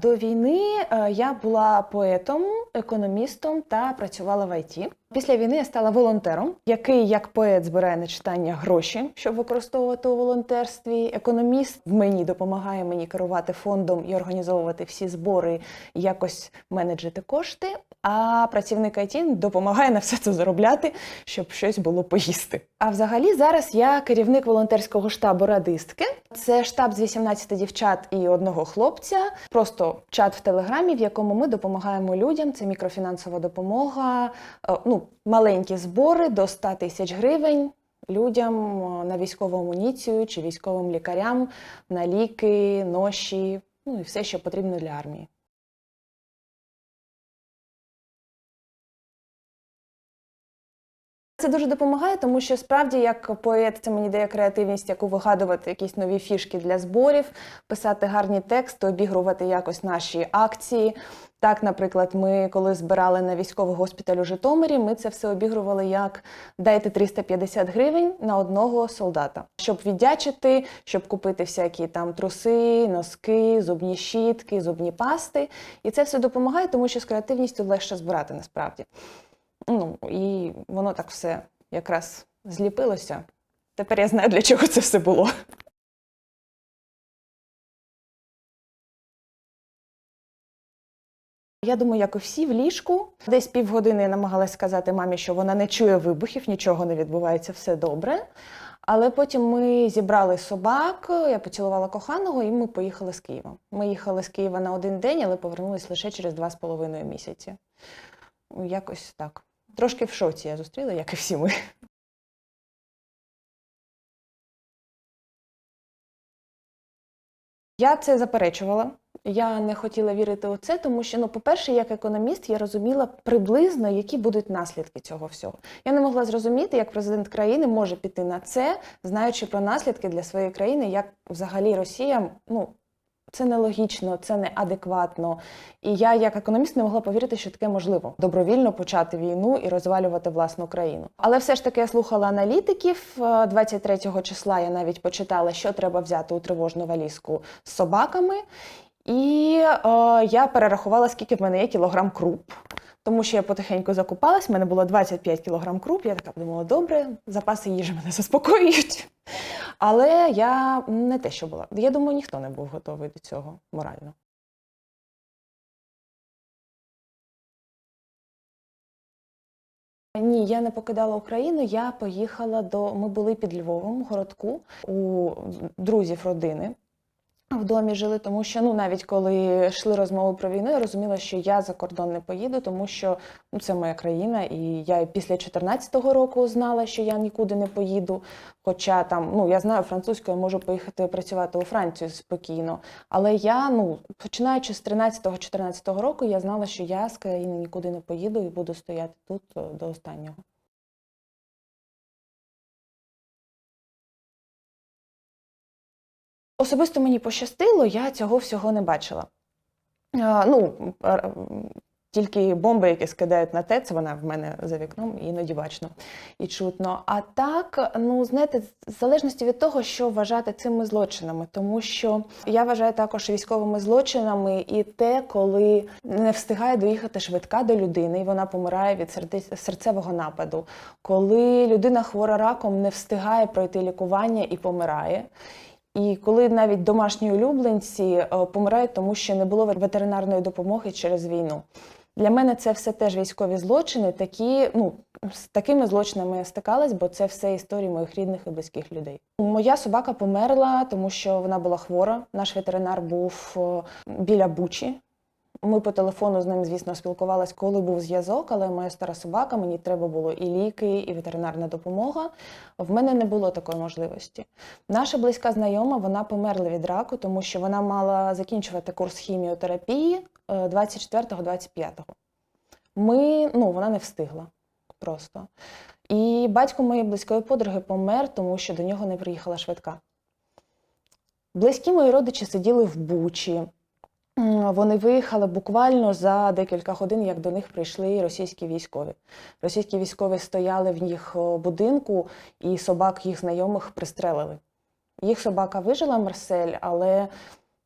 До війни е, я була поетом, економістом та працювала в ІТ. Після війни я стала волонтером, який як поет збирає на читання гроші, щоб використовувати у волонтерстві. Економіст в мені допомагає мені керувати фондом і організовувати всі збори, якось менеджити кошти. А працівник ІТ допомагає на все це заробляти, щоб щось було поїсти. А взагалі зараз я керівник волонтерського штабу радистки. Це штаб з 18 дівчат і одного хлопця. Просто чат в телеграмі, в якому ми допомагаємо людям. Це мікрофінансова допомога, е, ну маленькі збори до 100 тисяч гривень. Людям е, на військову амуніцію чи військовим лікарям, на ліки, ноші, ну і все, що потрібно для армії. Це дуже допомагає, тому що справді як поет це мені дає креативність, яку вигадувати якісь нові фішки для зборів, писати гарні тексти, обігрувати якось наші акції. Так, наприклад, ми коли збирали на військовий госпіталь у Житомирі, ми це все обігрували як дайте 350 гривень на одного солдата, щоб віддячити, щоб купити всякі там труси, носки, зубні щітки, зубні пасти. І це все допомагає, тому що з креативністю легше збирати насправді. Ну і воно так все якраз зліпилося. Тепер я знаю, для чого це все було. Я думаю, як і всі в ліжку. Десь півгодини я намагалась сказати мамі, що вона не чує вибухів, нічого не відбувається, все добре. Але потім ми зібрали собак, я поцілувала коханого, і ми поїхали з Києва. Ми їхали з Києва на один день, але повернулись лише через два з половиною місяці. Якось так. Трошки в шоці я зустріла, як і всі ми. Я це заперечувала. Я не хотіла вірити у це, тому що, ну, по-перше, як економіст, я розуміла приблизно, які будуть наслідки цього всього. Я не могла зрозуміти, як президент країни може піти на це, знаючи про наслідки для своєї країни, як взагалі Росія, ну. Це нелогічно, це неадекватно. І я, як економіст, не могла повірити, що таке можливо добровільно почати війну і розвалювати власну країну. Але все ж таки я слухала аналітиків. Е, 23 числа я навіть почитала, що треба взяти у тривожну валізку з собаками. І е, я перерахувала, скільки в мене є кілограм круп. Тому що я потихеньку закупалась, в мене було 25 кілограм круп. Я така подумала, добре, запаси їжі мене заспокоюють. Але я не те, що була. Я думаю, ніхто не був готовий до цього морально. Ні, я не покидала Україну. Я поїхала до. Ми були під Львовом, городку у друзів родини. В домі жили, тому що ну навіть коли йшли розмови про війну, я розуміла, що я за кордон не поїду, тому що ну це моя країна, і я після 14-го року знала, що я нікуди не поїду. Хоча там ну я знаю французьку, я можу поїхати працювати у Францію спокійно. Але я ну починаючи з 13-14 року, я знала, що я з країни нікуди не поїду і буду стояти тут е, до останнього. Особисто мені пощастило, я цього всього не бачила. А, ну, тільки бомби, які скидають на ТЕЦ, вона в мене за вікном, іноді бачно і чутно. А так, ну знаєте, в залежності від того, що вважати цими злочинами, тому що я вважаю також військовими злочинами і те, коли не встигає доїхати швидка до людини, і вона помирає від серцевого нападу, коли людина хвора раком не встигає пройти лікування і помирає. І коли навіть домашні улюбленці е, помирають, тому що не було ветеринарної допомоги через війну. Для мене це все теж військові злочини. Такі, ну, з такими злочинами я стикалась, бо це все історії моїх рідних і близьких людей. Моя собака померла, тому що вона була хвора. Наш ветеринар був е, біля Бучі. Ми по телефону з ним, звісно, спілкувалися, коли був зв'язок, але моя стара собака, мені треба було і ліки, і ветеринарна допомога. В мене не було такої можливості. Наша близька знайома, вона померла від раку, тому що вона мала закінчувати курс хіміотерапії е, 24-25. Ми, ну, вона не встигла просто. І батько моєї близької подруги помер, тому що до нього не приїхала швидка. Близькі мої родичі сиділи в Бучі. Вони виїхали буквально за декілька годин, як до них прийшли російські військові. Російські військові стояли в їх будинку, і собак їх знайомих пристрелили. Їх собака вижила Марсель, але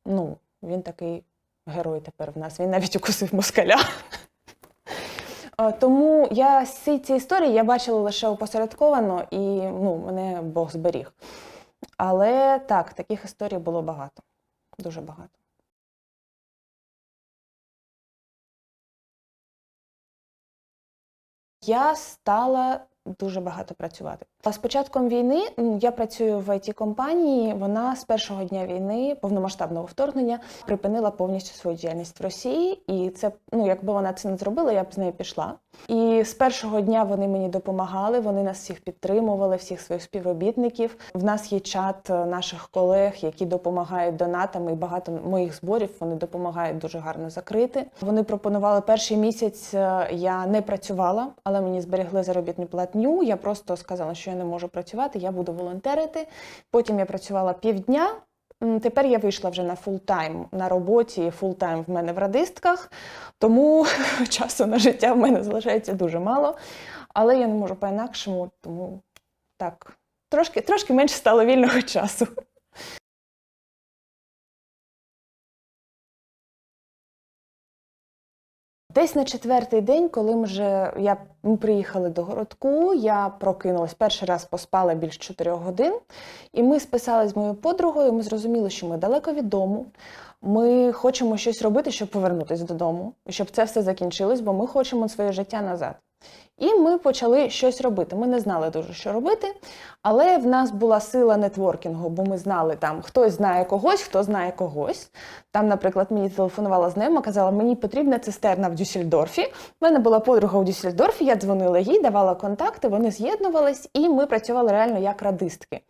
ну, він такий герой тепер в нас. Він навіть укусив москаля. Е, Тому я всі ці історії я бачила лише опосередковано і ну, мене Бог зберіг. Але так, таких історій було багато. Дуже багато. Я стала дуже багато працювати. З початком війни я працюю в it компанії Вона з першого дня війни, повномасштабного вторгнення, припинила повністю свою діяльність в Росії. І це, ну, якби вона це не зробила, я б з нею пішла. І з першого дня вони мені допомагали. Вони нас всіх підтримували, всіх своїх співробітників. В нас є чат е, наших колег, які допомагають донатами. І багато моїх зборів вони допомагають дуже гарно закрити. Вони пропонували перший місяць. е, Я не працювала, але мені зберегли заробітну платню. Я просто сказала, що я не можу працювати, я буду волонтерити. Потім я працювала півдня. Тепер я вийшла вже на фултайм на роботі. Фултайм в мене в радистках, тому часу на життя в мене залишається дуже мало. Але я не можу по-інакшому, тому так, трошки, трошки менше стало вільного часу. Десь на четвертий день, коли ми вже я, ми приїхали до городку, я прокинулась перший раз поспала більш 4 годин, і ми списали з моєю подругою. Ми зрозуміли, що ми далеко від дому. Ми хочемо щось робити, щоб повернутися додому, щоб це все закінчилось, бо ми хочемо своє життя назад. І ми почали щось робити. Ми не знали дуже, що робити, але в нас була сила нетворкінгу, бо ми знали там, хтось знає когось, хто знає когось. Там, наприклад, мені телефонувала знайома, казала, мені потрібна цистерна в Дюссельдорфі. У мене була подруга у Дюссельдорфі, я дзвонила їй, давала контакти, вони з'єднувались, і ми працювали реально як радистки.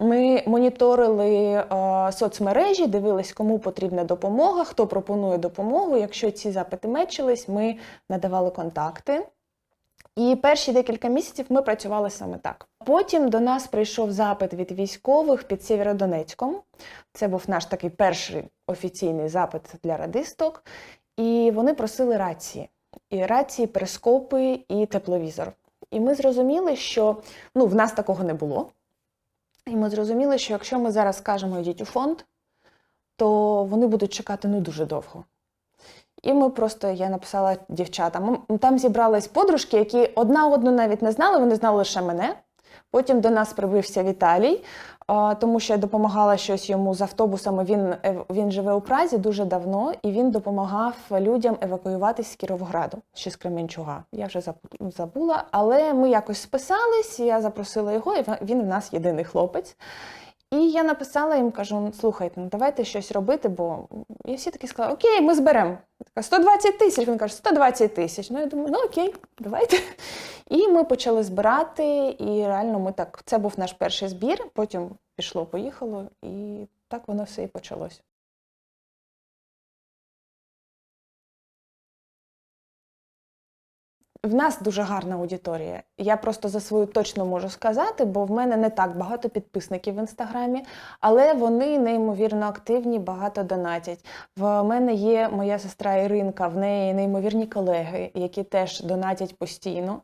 Ми моніторили е, соцмережі, дивились, кому потрібна допомога, хто пропонує допомогу. Якщо ці запити мечились, ми надавали контакти. І перші декілька місяців ми працювали саме так. Потім до нас прийшов запит від військових під Сєвєродонецьком. Це був наш такий перший офіційний запит для радисток. І вони просили рації. І рації, перископи і тепловізор. І ми зрозуміли, що ну, в нас такого не було. І ми зрозуміли, що якщо ми зараз скажемо йдіть у фонд, то вони будуть чекати ну дуже довго. І ми просто я написала дівчатам. Там зібрались подружки, які одна одну навіть не знали, вони знали лише мене. Потім до нас прибився Віталій, тому що я допомагала щось йому з автобусами. Він, він живе у Празі дуже давно, і він допомагав людям евакуюватись з Кіровограду, ще з Кременчуга. Я вже забула, але ми якось списались, я запросила його, і він в нас єдиний хлопець. І я написала їм, кажу: слухайте, ну давайте щось робити, бо і всі такі сказали, окей, ми зберемо. Така 120 тисяч. Він каже, 120 тисяч. Ну я думаю, ну окей, давайте. І ми почали збирати, і реально ми так. Це був наш перший збір. Потім пішло, поїхало, і так воно все і почалось. В нас дуже гарна аудиторія. Я просто за свою точно можу сказати, бо в мене не так багато підписників в інстаграмі, але вони неймовірно активні, багато донатять. В мене є моя сестра Іринка, в неї неймовірні колеги, які теж донатять постійно.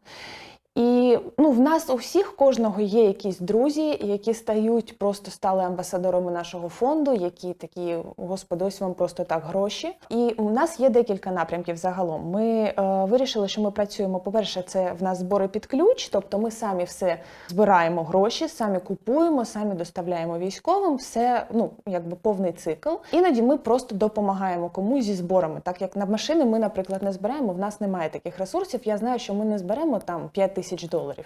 І ну, в нас у всіх кожного є якісь друзі, які стають просто стали амбасадорами нашого фонду, які такі, господи, ось вам просто так гроші. І у нас є декілька напрямків загалом. Ми е, вирішили, що ми працюємо. По-перше, це в нас збори під ключ, тобто ми самі все збираємо гроші, самі купуємо, самі доставляємо військовим. Все ну якби повний цикл. Іноді ми просто допомагаємо комусь зі зборами. Так як на машини ми, наприклад, не збираємо. В нас немає таких ресурсів. Я знаю, що ми не зберемо там 5 тисяч доларів.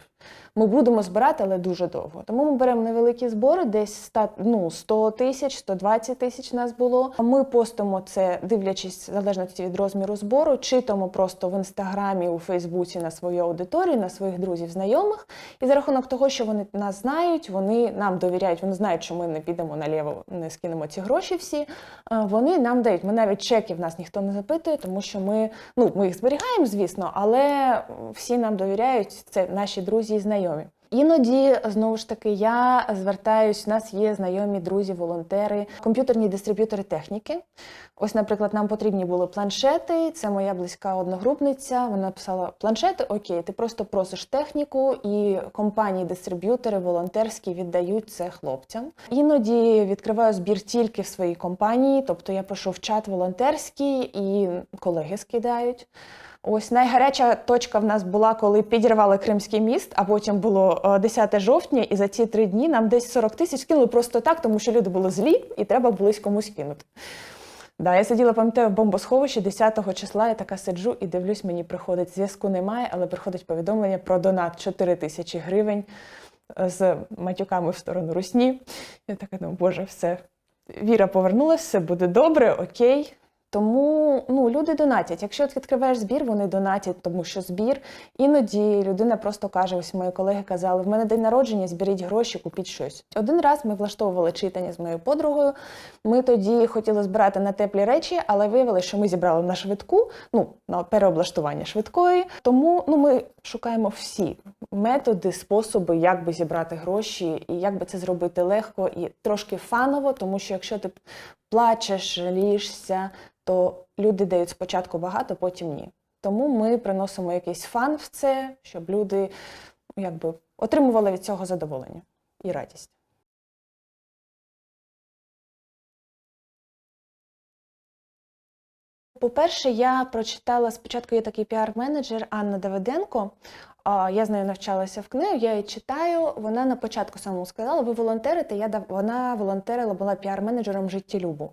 Ми будемо збирати, але дуже довго. Тому ми беремо невеликі збори, десь 100, ну, 100 тисяч, 120 тисяч нас було. Ми постимо це, дивлячись в залежності від розміру збору, читаємо просто в інстаграмі, у Фейсбуці на свою аудиторію, на своїх друзів, знайомих. І за рахунок того, що вони нас знають, вони нам довіряють, вони знають, що ми не підемо наліво, не скинемо ці гроші всі. Вони нам дають. Ми навіть чеків нас ніхто не запитує, тому що ми, ну, ми їх зберігаємо, звісно, але всі нам довіряють. Це наші друзі і знайомі. Іноді знову ж таки я звертаюсь. У нас є знайомі друзі, волонтери, комп'ютерні дистриб'ютори техніки. Ось, наприклад, нам потрібні були планшети. Це моя близька одногрупниця. Вона писала планшети. Окей, ти просто просиш техніку, і компанії-дистриб'ютори волонтерські віддають це хлопцям. Іноді відкриваю збір тільки в своїй компанії, тобто я пишу в чат волонтерський і колеги скидають. Ось найгаряча точка в нас була, коли підірвали Кримський міст, а потім було е, 10 жовтня, і за ці три дні нам десь 40 тисяч кинули просто так, тому що люди були злі і треба було комусь кинути. Да, я сиділа, пам'ятаю, в бомбосховищі 10 числа, я така сиджу і дивлюсь, мені приходить зв'язку немає, але приходить повідомлення про донат 4 тисячі гривень е, з матюками в сторону русні. Я така думаю, боже, все. Віра повернулася, все буде добре, окей. Тому ну, люди донатять. Якщо ти відкриваєш збір, вони донатять, тому що збір. Іноді людина просто каже: ось мої колеги казали, в мене день народження, зберіть гроші, купіть щось. Один раз ми влаштовували читання з моєю подругою. Ми тоді хотіли збирати на теплі речі, але виявилося, що ми зібрали на швидку, ну на переоблаштування швидкої. Тому ну ми шукаємо всі методи, способи, як би зібрати гроші і як би це зробити легко і трошки фаново, тому що якщо ти плачеш, жалієшся, то люди дають спочатку багато, потім ні. Тому ми приносимо якийсь фан в це, щоб люди ну, якби отримували від цього задоволення і радість. По-перше, я прочитала спочатку є такий піар-менеджер Анна Давиденко. Я з нею навчалася в книгу, я її читаю. Вона на початку самому сказала: ви волонтерите. Я вона волонтерила, була піар-менеджером життєлюбу.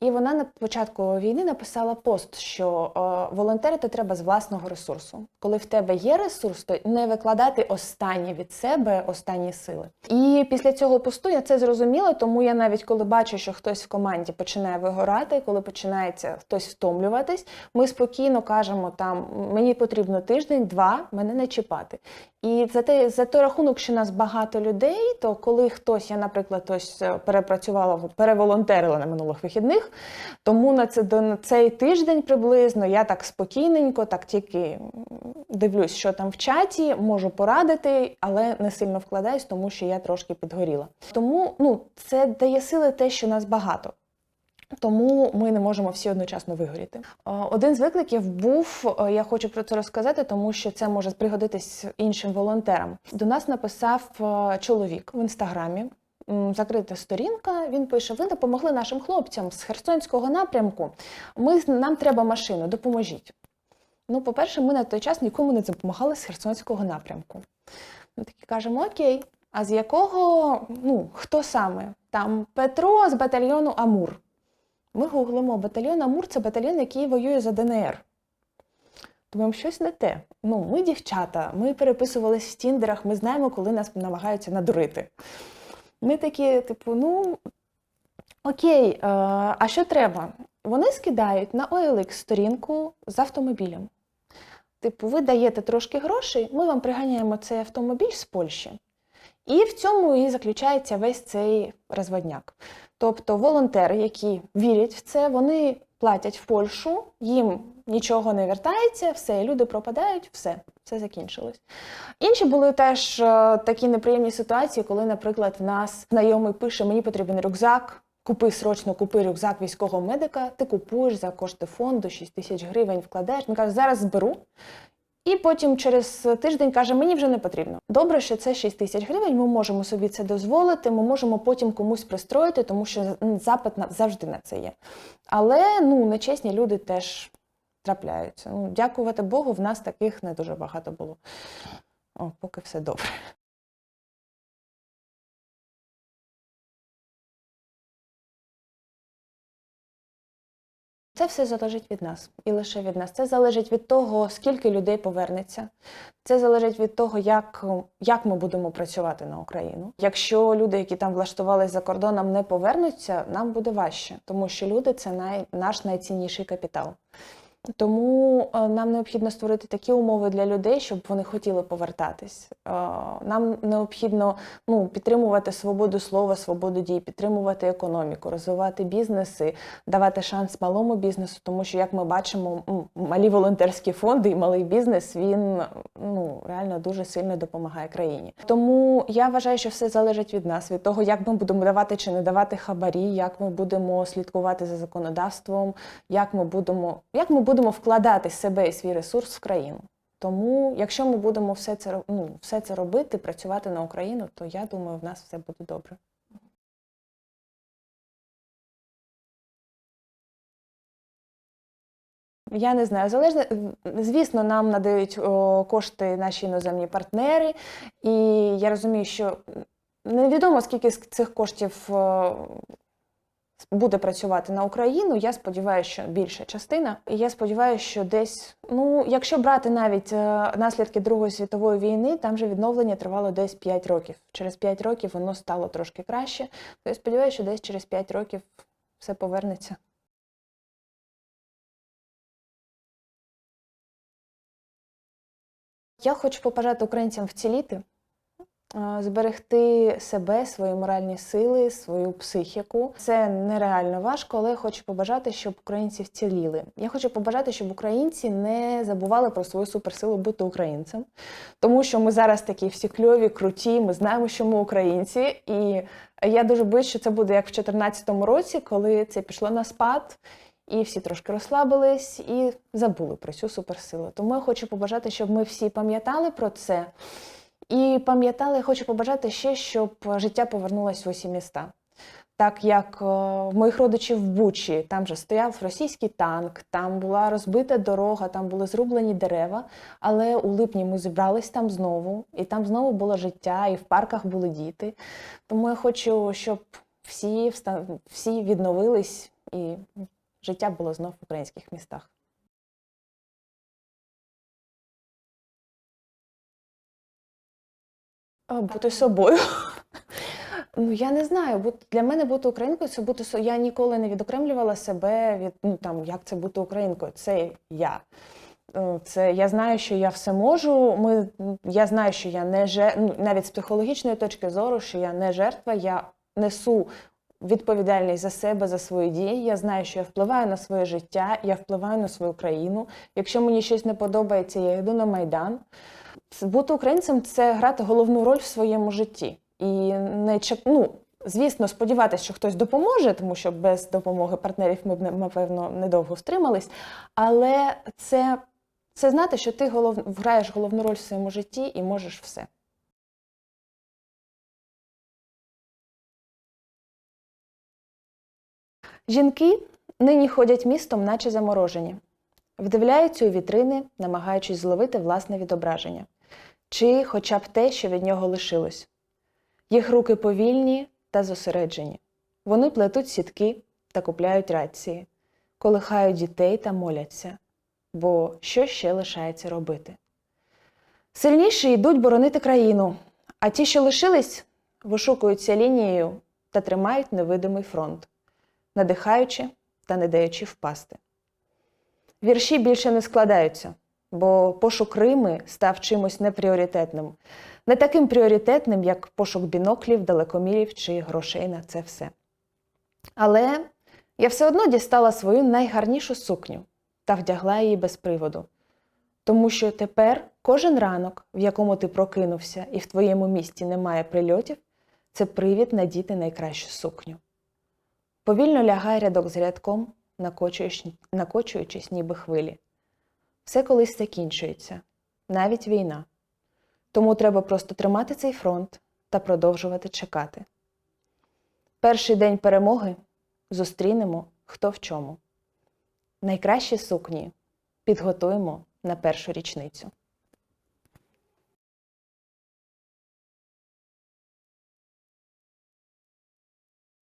І вона на початку війни написала пост, що е, волонтерити треба з власного ресурсу. Коли в тебе є ресурс, то не викладати останнє від себе, останні сили. І після цього посту я це зрозуміла, тому я навіть коли бачу, що хтось в команді починає вигорати, коли починається хтось втомлюватись, ми спокійно кажемо там мені потрібно тиждень, два, мене не чіпати. І за те, за той рахунок, що нас багато людей, то коли хтось, я, наприклад, ось е, перепрацювала, переволонтерила на минулих вихідних, тому на це до на цей тиждень приблизно я так спокійненько, так тільки дивлюсь, що там в чаті, можу порадити, але не сильно вкладаюсь, тому що я трошки підгоріла. Тому ну, це дає сили те, що нас багато. Тому ми не можемо всі одночасно вигоріти. Е, Один з викликів був, е, я хочу про це розказати, тому що це може пригодитись іншим волонтерам. До нас написав е, чоловік в інстаграмі. Закрита сторінка. Він пише: Ви допомогли нашим хлопцям з Херсонського напрямку. Ми нам треба машину, допоможіть. Ну, по-перше, ми на той час нікому не допомагали з Херсонського напрямку. Ми такі кажемо: Окей, а з якого, ну, хто саме? Там Петро з батальйону Амур. Ми гуглимо батальйон Амур це батальйон, який воює за ДНР. Думаємо, щось не те. Ну, ми дівчата, ми переписувалися в тіндерах, ми знаємо, коли нас намагаються надурити. Ми такі, типу, ну окей, е, а що треба? Вони скидають на OLX сторінку з автомобілем. Типу, ви даєте трошки грошей, ми вам приганяємо цей автомобіль з Польщі. І в цьому і заключається весь цей розводняк. Тобто волонтери, які вірять в це, вони платять в Польщу, їм нічого не вертається, все, люди пропадають, все, все закінчилось. Інші були теж е, такі неприємні ситуації, коли, наприклад, в нас знайомий пише: мені потрібен рюкзак. Купи срочно, купи рюкзак військового медика, ти купуєш за кошти фонду 6 тисяч гривень, вкладаєш. Він каже, зараз зберу. І потім через тиждень каже, мені вже не потрібно. Добре, що це 6 тисяч гривень. Ми можемо собі це дозволити. Ми можемо потім комусь пристроїти, тому що запит завжди на це є. Але ну нечесні люди теж трапляються. Ну, дякувати Богу, в нас таких не дуже багато було. О, поки все добре. Це все залежить від нас і лише від нас. Це залежить від того, скільки людей повернеться. Це залежить від того, як, як ми будемо працювати на Україну. Якщо люди, які там влаштувалися за кордоном, не повернуться, нам буде важче, тому що люди це най, наш найцінніший капітал. Тому е, нам необхідно створити такі умови для людей, щоб вони хотіли повертатись. Е, Нам необхідно ну, підтримувати свободу слова, свободу дій, підтримувати економіку, розвивати бізнеси, давати шанс малому бізнесу, тому що, як ми бачимо, малі волонтерські фонди і малий бізнес він ну реально дуже сильно допомагає країні. Тому я вважаю, що все залежить від нас, від того, як ми будемо давати чи не давати хабарі, як ми будемо слідкувати за законодавством, як ми будемо, як ми будемо вкладати себе і свій ресурс в країну. Тому, якщо ми будемо все це ну, все це робити, працювати на Україну, то я думаю, в нас все буде добре. Я не знаю, залежно, звісно, нам надають о, кошти наші іноземні партнери, і я розумію, що невідомо скільки з цих коштів о, буде працювати на Україну. Я сподіваюся, що більша частина. І я сподіваюся, що десь, ну, якщо брати навіть е, наслідки Другої світової війни, там же відновлення тривало десь 5 років. Через 5 років воно стало трошки краще. То я сподіваюся, що десь через 5 років все повернеться. Я хочу побажати українцям вціліти, зберегти себе, свої моральні сили, свою психіку. Це нереально важко, але я хочу побажати, щоб українці вціліли. Я хочу побажати, щоб українці не забували про свою суперсилу бути українцем, тому що ми зараз такі всі кльові, круті. Ми знаємо, що ми українці, і я дуже боюсь, що це буде як в 2014 році, коли це пішло на спад. І всі трошки розслабились і забули про цю суперсилу. Тому я хочу побажати, щоб ми всі пам'ятали про це. І пам'ятали, хочу побажати ще, щоб життя повернулось в усі міста. Так як е, в моїх родичів в Бучі, там же стояв російський танк, там була розбита дорога, там були зрублені дерева. Але у липні ми зібрались там знову, і там знову було життя, і в парках були діти. Тому я хочу, щоб всі, всі відновились і життя було знов в українських містах. Бути собою. Ну, я не знаю, для мене бути українкою це бути Я ніколи не відокремлювала себе від ну там як це бути українкою. Це я. Е, Це я знаю, що я все можу. Ми я знаю, що я не же ну, навіть з психологічної точки зору, що я не жертва, я несу відповідальність за себе, за свої дії. Я знаю, що я впливаю на своє життя, я впливаю на свою країну. Якщо мені щось не подобається, я йду на майдан. Бути українцем це грати головну роль в своєму житті. І не чек... ну, звісно, сподіватися, що хтось допоможе, тому що без допомоги партнерів ми б, напевно, недовго втримались. Але це, це знати, що ти голов... граєш головну роль в своєму житті і можеш все. Жінки нині ходять містом, наче заморожені, вдивляються у вітрини, намагаючись зловити власне відображення, чи хоча б те, що від нього лишилось. Їх руки повільні та зосереджені. Вони плетуть сітки та купляють рації, колихають дітей та моляться. Бо що ще лишається робити? Сильніші йдуть боронити країну, а ті, що лишились, вишукуються лінією та тримають невидимий фронт надихаючи та не даючи впасти. Вірші більше не складаються, бо пошук Рими став чимось непріоритетним, не таким пріоритетним, як пошук біноклів, далекомірів чи грошей на це все. Але я все одно дістала свою найгарнішу сукню та вдягла її без приводу. Тому що тепер кожен ранок, в якому ти прокинувся і в твоєму місті немає прильотів, це привід надіти найкращу сукню. Повільно лягає рядок з рядком, накочуючись ніби хвилі. Все колись закінчується, навіть війна. Тому треба просто тримати цей фронт та продовжувати чекати. Перший день перемоги зустрінемо хто в чому. Найкращі сукні підготуємо на першу річницю.